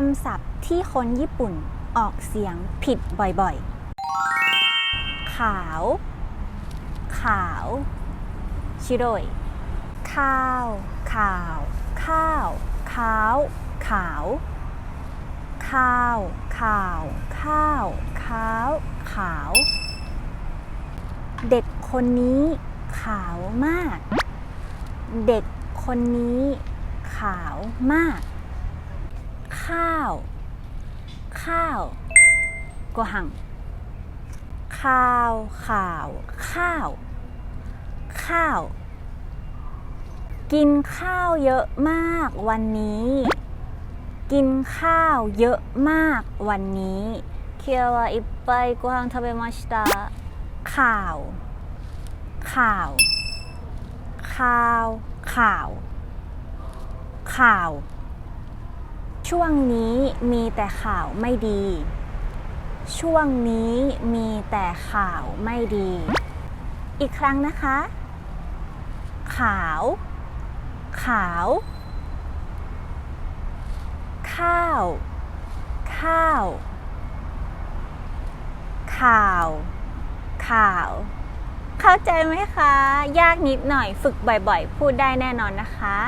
คำศัพท์ที่คนญี่ปุ่นออกเสียงผิดบ่อยๆ ขาว ขาว ชิโรยข้าว ข่าว ข้าว ขาว ขาว ข้าว ข่าว ข้าว ขาว ขาว เด็กคนนี้ขาวมาก เด็กคนนี้ขาวมาก ข้าว ข้าวกวหัง ข้าว ข่าว ข้าว ข้าว กินข้าวเยอะมากวันนี้ กินข้าวเยอะมากวันนี้เคียวอิปไปกัวหังทาเบมาชิตาข่าว ข่าว ข่าว ข่าว ข่าว ช่วงนี้มีแต่ข่าวไม่ดี ช่วงนี้มีแต่ข่าวไม่ดี อีกครั้งนะคะ ขาว ขาว ข้าว ข้าว ข่าว ข่าว เข้าใจไหมคะ ยากนิดหน่อยฝึกบ่อยๆ พูดได้แน่นอนนะคะ